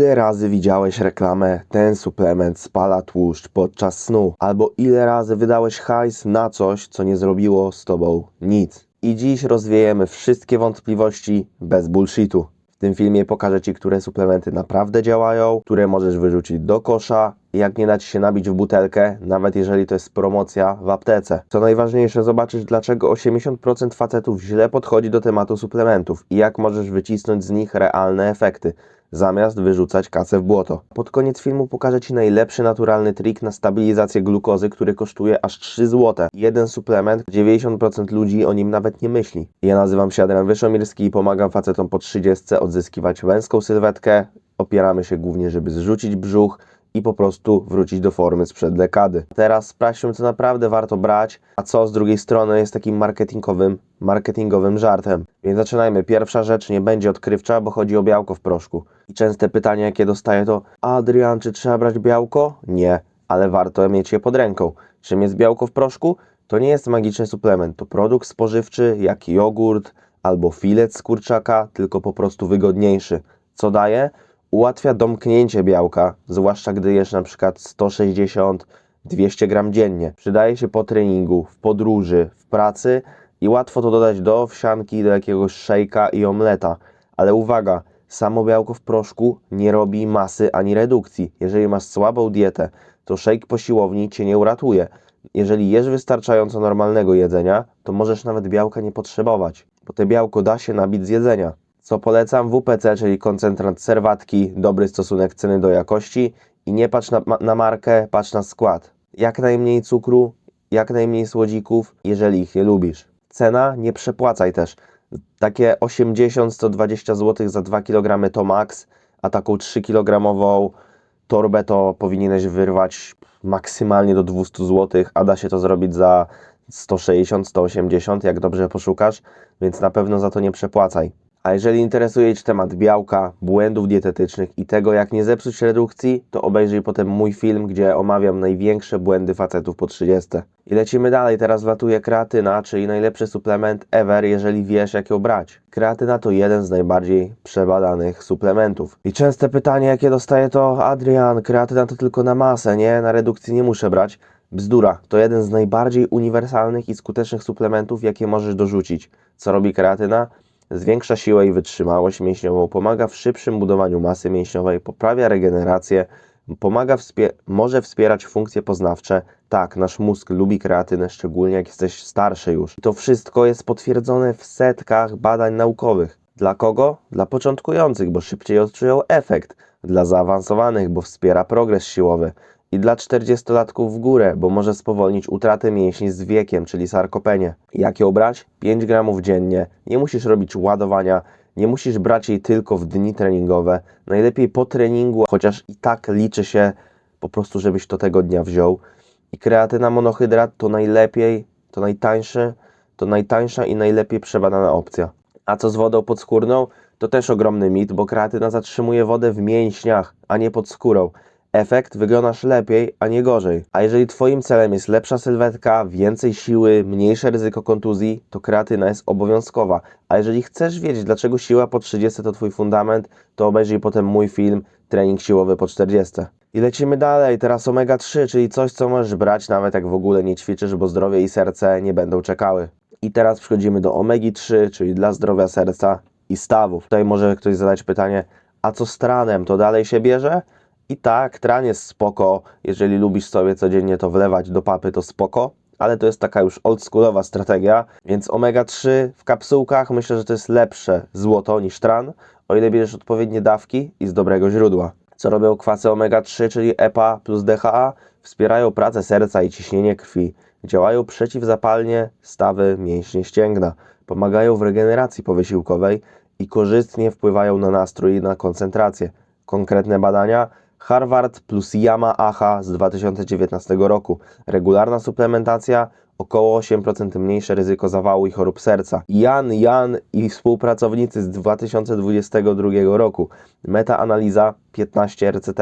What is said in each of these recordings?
ile razy widziałeś reklamę ten suplement spala tłuszcz podczas snu? Albo ile razy wydałeś hajs na coś, co nie zrobiło z tobą nic? I dziś rozwiejemy wszystkie wątpliwości bez bullshitu. W tym filmie pokażę Ci, które suplementy naprawdę działają, które możesz wyrzucić do kosza, jak nie dać się nabić w butelkę, nawet jeżeli to jest promocja w aptece. Co najważniejsze, zobaczysz dlaczego 80% facetów źle podchodzi do tematu suplementów i jak możesz wycisnąć z nich realne efekty zamiast wyrzucać kasę w błoto. Pod koniec filmu pokażę Ci najlepszy naturalny trik na stabilizację glukozy, który kosztuje aż 3 zł. Jeden suplement, 90% ludzi o nim nawet nie myśli. Ja nazywam się Adrian Wyszomirski i pomagam facetom po 30 odzyskiwać męską sylwetkę. Opieramy się głównie, żeby zrzucić brzuch, i po prostu wrócić do formy sprzed dekady. Teraz sprawdźmy, co naprawdę warto brać, a co z drugiej strony jest takim marketingowym, marketingowym żartem. Więc zaczynajmy. Pierwsza rzecz nie będzie odkrywcza, bo chodzi o białko w proszku. I częste pytanie, jakie dostaję to Adrian, czy trzeba brać białko? Nie, ale warto mieć je pod ręką. Czym jest białko w proszku? To nie jest magiczny suplement, to produkt spożywczy jak jogurt albo filet z kurczaka, tylko po prostu wygodniejszy. Co daje? Ułatwia domknięcie białka, zwłaszcza gdy jesz przykład 160-200 gram dziennie. Przydaje się po treningu, w podróży, w pracy i łatwo to dodać do owsianki, do jakiegoś szejka i omleta. Ale uwaga, samo białko w proszku nie robi masy ani redukcji. Jeżeli masz słabą dietę, to szejk po siłowni cię nie uratuje. Jeżeli jesz wystarczająco normalnego jedzenia, to możesz nawet białka nie potrzebować, bo te białko da się nabić z jedzenia. Co polecam? WPC, czyli koncentrant serwatki, dobry stosunek ceny do jakości i nie patrz na, na markę, patrz na skład. Jak najmniej cukru, jak najmniej słodzików, jeżeli ich nie lubisz. Cena nie przepłacaj też. Takie 80-120 zł za 2 kg to max, a taką 3 kg torbę to powinieneś wyrwać maksymalnie do 200 zł, a da się to zrobić za 160-180, jak dobrze poszukasz, więc na pewno za to nie przepłacaj. A jeżeli interesuje Cię temat białka, błędów dietetycznych i tego, jak nie zepsuć redukcji, to obejrzyj potem mój film, gdzie omawiam największe błędy facetów po 30. I lecimy dalej, teraz latuje kreatyna, czyli najlepszy suplement ever, jeżeli wiesz jak ją brać. Kreatyna to jeden z najbardziej przebadanych suplementów. I częste pytanie, jakie dostaję to Adrian, kreatyna to tylko na masę, nie? Na redukcji nie muszę brać. Bzdura, to jeden z najbardziej uniwersalnych i skutecznych suplementów, jakie możesz dorzucić. Co robi kreatyna? Zwiększa siłę i wytrzymałość mięśniową, pomaga w szybszym budowaniu masy mięśniowej, poprawia regenerację, pomaga wspie może wspierać funkcje poznawcze. Tak, nasz mózg lubi kreatynę, szczególnie jak jesteś starszy już. I to wszystko jest potwierdzone w setkach badań naukowych. Dla kogo? Dla początkujących, bo szybciej odczują efekt. Dla zaawansowanych, bo wspiera progres siłowy i dla 40-latków w górę, bo może spowolnić utratę mięśni z wiekiem, czyli sarkopenię. Jak ją brać? 5 gramów dziennie. Nie musisz robić ładowania, nie musisz brać jej tylko w dni treningowe. Najlepiej po treningu, chociaż i tak liczy się po prostu, żebyś to tego dnia wziął. I kreatyna monohydrat to najlepiej, to najtańszy, to najtańsza i najlepiej przebadana opcja. A co z wodą podskórną? To też ogromny mit, bo kreatyna zatrzymuje wodę w mięśniach, a nie pod skórą efekt wyglądasz lepiej, a nie gorzej. A jeżeli Twoim celem jest lepsza sylwetka, więcej siły, mniejsze ryzyko kontuzji, to kreatyna jest obowiązkowa. A jeżeli chcesz wiedzieć, dlaczego siła po 30 to Twój fundament, to obejrzyj potem mój film Trening siłowy po 40. I lecimy dalej, teraz omega 3, czyli coś, co możesz brać nawet jak w ogóle nie ćwiczysz, bo zdrowie i serce nie będą czekały. I teraz przechodzimy do omegi 3, czyli dla zdrowia serca i stawów. Tutaj może ktoś zadać pytanie, a co z tranem, to dalej się bierze? I tak, tran jest spoko. Jeżeli lubisz sobie codziennie to wlewać do papy, to spoko. Ale to jest taka już oldschoolowa strategia, więc omega-3 w kapsułkach myślę, że to jest lepsze złoto niż tran, o ile bierzesz odpowiednie dawki i z dobrego źródła. Co robią kwasy omega-3, czyli EPA plus DHA? Wspierają pracę serca i ciśnienie krwi. Działają przeciwzapalnie stawy, mięśnie, ścięgna. Pomagają w regeneracji powysiłkowej i korzystnie wpływają na nastrój i na koncentrację. Konkretne badania Harvard plus Yama AHA z 2019 roku. Regularna suplementacja, około 8% mniejsze ryzyko zawału i chorób serca. Jan, Jan i współpracownicy z 2022 roku. Metaanaliza 15 RCT,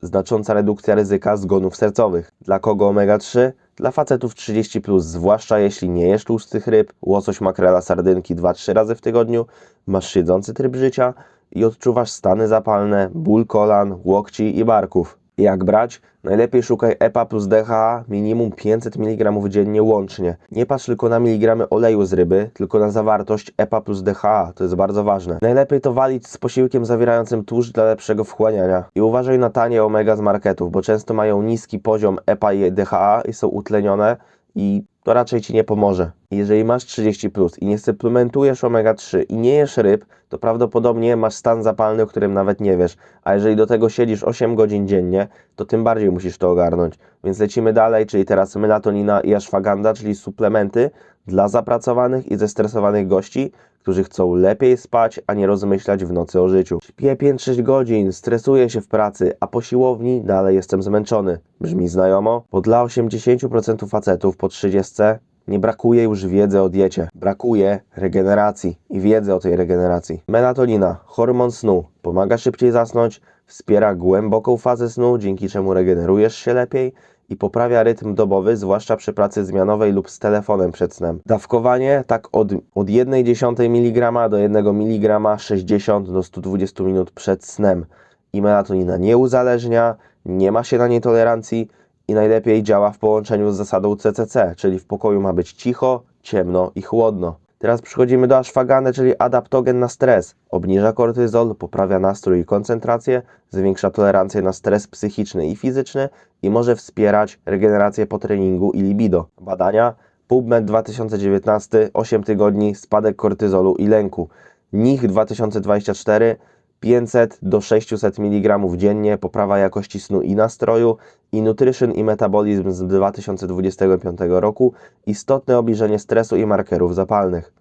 znacząca redukcja ryzyka zgonów sercowych. Dla kogo omega-3? Dla facetów 30+, plus, zwłaszcza jeśli nie jesz tłustych ryb, łosoś, makrela, sardynki 2-3 razy w tygodniu, masz siedzący tryb życia, i odczuwasz stany zapalne, ból kolan, łokci i barków. Jak brać? Najlepiej szukaj EPA plus DHA minimum 500 mg dziennie łącznie. Nie patrz tylko na miligramy oleju z ryby, tylko na zawartość EPA plus DHA, to jest bardzo ważne. Najlepiej to walić z posiłkiem zawierającym tłuszcz dla lepszego wchłaniania. I uważaj na tanie omega z marketów, bo często mają niski poziom EPA i DHA i są utlenione i to raczej Ci nie pomoże. Jeżeli masz 30 plus i nie suplementujesz omega-3 i nie jesz ryb, to prawdopodobnie masz stan zapalny, o którym nawet nie wiesz. A jeżeli do tego siedzisz 8 godzin dziennie, to tym bardziej musisz to ogarnąć. Więc lecimy dalej, czyli teraz melatonina i ashwagandha, czyli suplementy dla zapracowanych i zestresowanych gości, którzy chcą lepiej spać, a nie rozmyślać w nocy o życiu. Śpię 5-6 godzin, stresuję się w pracy, a po siłowni dalej jestem zmęczony. Brzmi znajomo? Bo dla 80% facetów po 30 nie brakuje już wiedzy o diecie. Brakuje regeneracji i wiedzy o tej regeneracji. Melatonina, hormon snu, pomaga szybciej zasnąć, wspiera głęboką fazę snu, dzięki czemu regenerujesz się lepiej i poprawia rytm dobowy, zwłaszcza przy pracy zmianowej lub z telefonem przed snem. Dawkowanie tak od, od 1,1 mg do 1 mg 60 do 120 minut przed snem. I melatonina nie uzależnia, nie ma się na niej tolerancji i najlepiej działa w połączeniu z zasadą CCC, czyli w pokoju ma być cicho, ciemno i chłodno. Teraz przechodzimy do ashwagandhy, czyli adaptogen na stres. Obniża kortyzol, poprawia nastrój i koncentrację, zwiększa tolerancję na stres psychiczny i fizyczny i może wspierać regenerację po treningu i libido. Badania PubMed 2019, 8 tygodni, spadek kortyzolu i lęku. NIH 2024, 500 do 600 mg dziennie, poprawa jakości snu i nastroju i Nutrition i Metabolizm z 2025 roku, istotne obniżenie stresu i markerów zapalnych.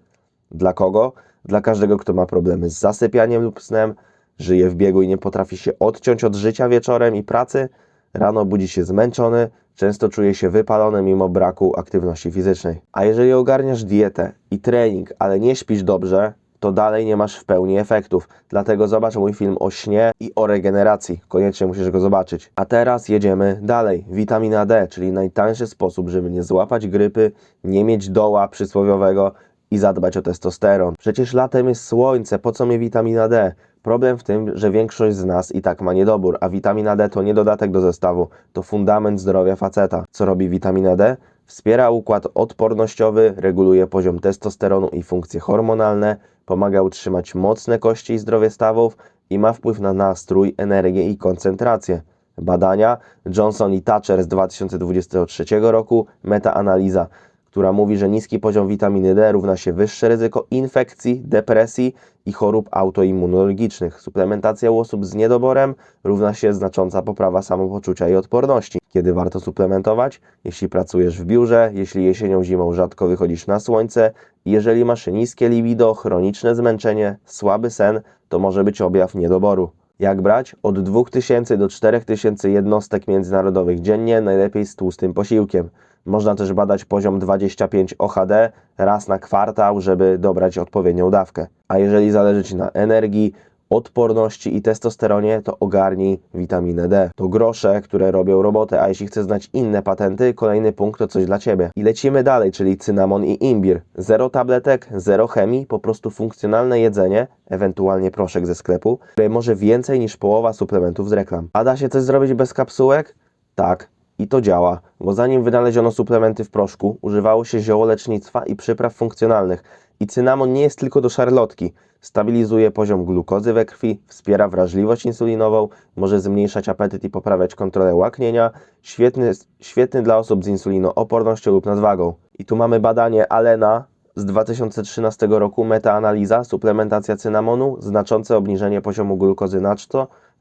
Dla kogo? Dla każdego, kto ma problemy z zasypianiem lub snem, żyje w biegu i nie potrafi się odciąć od życia wieczorem i pracy, rano budzi się zmęczony, często czuje się wypalony mimo braku aktywności fizycznej. A jeżeli ogarniasz dietę i trening, ale nie śpisz dobrze, to dalej nie masz w pełni efektów. Dlatego zobacz mój film o śnie i o regeneracji. Koniecznie musisz go zobaczyć. A teraz jedziemy dalej. Witamina D, czyli najtańszy sposób, żeby nie złapać grypy, nie mieć doła przysłowiowego i zadbać o testosteron. Przecież latem jest słońce, po co mi witamina D? Problem w tym, że większość z nas i tak ma niedobór, a witamina D to nie dodatek do zestawu, to fundament zdrowia faceta. Co robi witamina D? Wspiera układ odpornościowy, reguluje poziom testosteronu i funkcje hormonalne, pomaga utrzymać mocne kości i zdrowie stawów i ma wpływ na nastrój, energię i koncentrację. Badania Johnson i Thatcher z 2023 roku, metaanaliza, która mówi, że niski poziom witaminy D równa się wyższe ryzyko infekcji, depresji i chorób autoimmunologicznych. Suplementacja u osób z niedoborem równa się znacząca poprawa samopoczucia i odporności. Kiedy warto suplementować? Jeśli pracujesz w biurze, jeśli jesienią, zimą rzadko wychodzisz na słońce, jeżeli masz niskie libido, chroniczne zmęczenie, słaby sen, to może być objaw niedoboru. Jak brać? Od 2000 do 4000 jednostek międzynarodowych dziennie, najlepiej z tłustym posiłkiem. Można też badać poziom 25 OHD raz na kwartał, żeby dobrać odpowiednią dawkę. A jeżeli zależy Ci na energii, odporności i testosteronie, to ogarnij witaminę D. To grosze, które robią robotę, a jeśli chcesz znać inne patenty, kolejny punkt to coś dla Ciebie. I lecimy dalej, czyli cynamon i imbir. Zero tabletek, zero chemii, po prostu funkcjonalne jedzenie, ewentualnie proszek ze sklepu, które może więcej niż połowa suplementów z reklam. A da się coś zrobić bez kapsułek? Tak. I to działa, bo zanim wynaleziono suplementy w proszku, używało się ziołolecznictwa i przypraw funkcjonalnych. I cynamon nie jest tylko do szarlotki. Stabilizuje poziom glukozy we krwi, wspiera wrażliwość insulinową, może zmniejszać apetyt i poprawiać kontrolę łaknienia. Świetny, świetny dla osób z insulinoopornością lub nadwagą. I tu mamy badanie Alena z 2013 roku, metaanaliza, suplementacja cynamonu, znaczące obniżenie poziomu glukozy na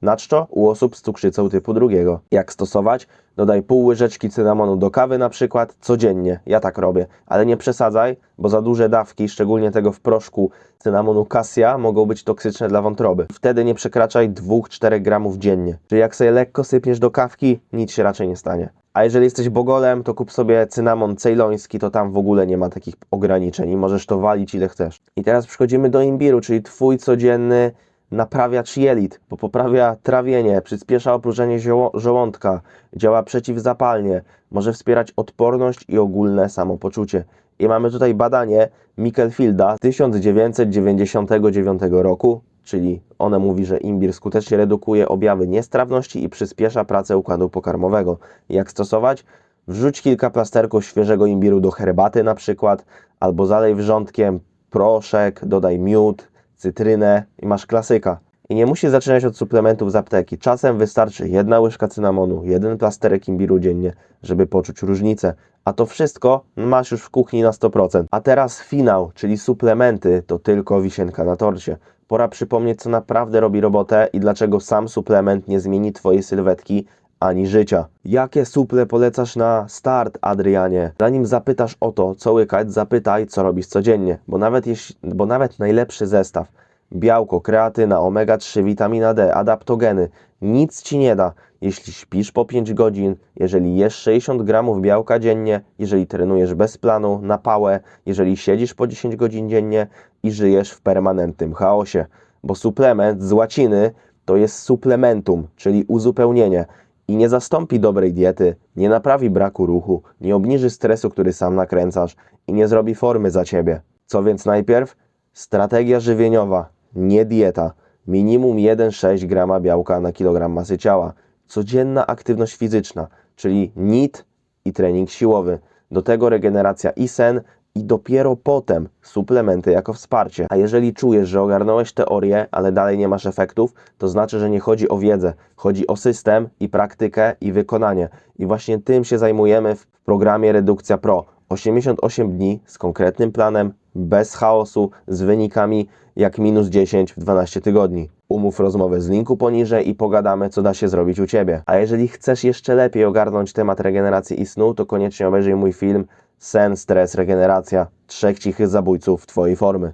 czczo, na czczo u osób z cukrzycą typu drugiego. Jak stosować? Dodaj pół łyżeczki cynamonu do kawy na przykład codziennie. Ja tak robię, ale nie przesadzaj, bo za duże dawki, szczególnie tego w proszku cynamonu cassia, mogą być toksyczne dla wątroby. Wtedy nie przekraczaj 2-4 gramów dziennie. Czyli jak sobie lekko sypniesz do kawki, nic się raczej nie stanie. A jeżeli jesteś bogolem, to kup sobie cynamon cejloński, to tam w ogóle nie ma takich ograniczeń i możesz to walić ile chcesz. I teraz przechodzimy do imbiru, czyli twój codzienny naprawiacz jelit, bo poprawia trawienie, przyspiesza opróżnienie żołądka, działa przeciwzapalnie, może wspierać odporność i ogólne samopoczucie. I mamy tutaj badanie Michelfielda z 1999 roku, czyli one mówi, że imbir skutecznie redukuje objawy niestrawności i przyspiesza pracę układu pokarmowego. Jak stosować? Wrzuć kilka plasterków świeżego imbiru do herbaty na przykład, albo zalej wrzątkiem proszek, dodaj miód, cytrynę i masz klasyka. I nie musisz zaczynać od suplementów z apteki. Czasem wystarczy jedna łyżka cynamonu, jeden plasterek imbiru dziennie, żeby poczuć różnicę. A to wszystko masz już w kuchni na 100%. A teraz finał, czyli suplementy, to tylko wisienka na torcie. Pora przypomnieć, co naprawdę robi robotę i dlaczego sam suplement nie zmieni Twojej sylwetki ani życia. Jakie suple polecasz na start, Adrianie? Zanim zapytasz o to, co łykać, zapytaj, co robisz codziennie, bo nawet, jeśli, bo nawet najlepszy zestaw białko, kreatyna, omega-3, witamina D, adaptogeny nic ci nie da, jeśli śpisz po 5 godzin, jeżeli jesz 60 gramów białka dziennie, jeżeli trenujesz bez planu, na pałę, jeżeli siedzisz po 10 godzin dziennie i żyjesz w permanentnym chaosie. Bo suplement z łaciny to jest suplementum, czyli uzupełnienie i nie zastąpi dobrej diety, nie naprawi braku ruchu, nie obniży stresu, który sam nakręcasz i nie zrobi formy za ciebie. Co więc najpierw? Strategia żywieniowa, nie dieta. Minimum 1,6 grama białka na kilogram masy ciała. Codzienna aktywność fizyczna, czyli NIT i trening siłowy. Do tego regeneracja i sen i dopiero potem suplementy jako wsparcie. A jeżeli czujesz, że ogarnąłeś teorię, ale dalej nie masz efektów, to znaczy, że nie chodzi o wiedzę, chodzi o system i praktykę i wykonanie. I właśnie tym się zajmujemy w programie Redukcja Pro. 88 dni z konkretnym planem, bez chaosu, z wynikami jak minus 10 w 12 tygodni. Umów rozmowę z linku poniżej i pogadamy, co da się zrobić u Ciebie. A jeżeli chcesz jeszcze lepiej ogarnąć temat regeneracji i snu, to koniecznie obejrzyj mój film Sen, stres, regeneracja. Trzech cichych zabójców Twojej formy.